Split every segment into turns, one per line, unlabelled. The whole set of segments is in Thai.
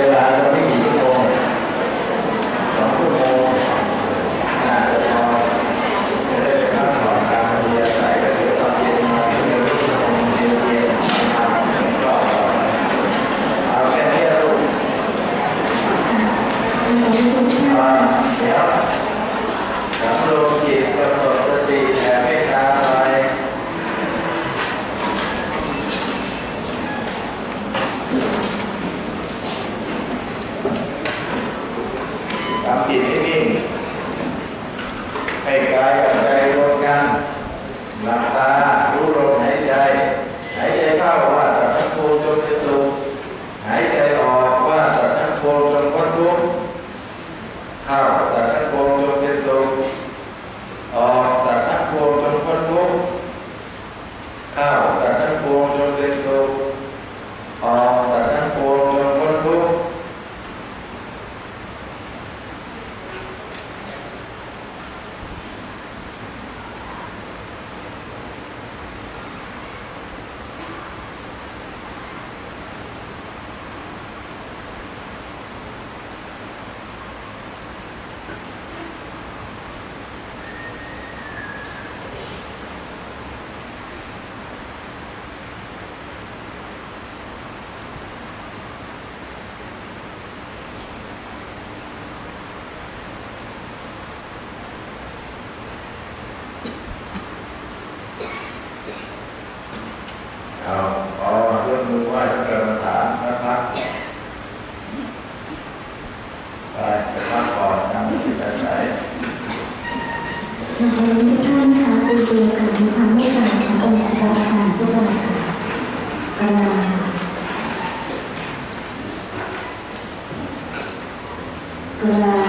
เว ทำจิตให้นิ่งให้กายกั เอาเรื่องมือไหว้เกรรมฐานนะครับไปไปพักก่อนนะจะใส่
นะคะทุกท่านคะตีตัวกับมีความเมตตาขององค์พระอาจารย์ทุกคนค่ะกรา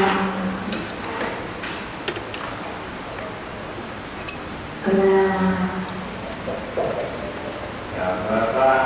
Kama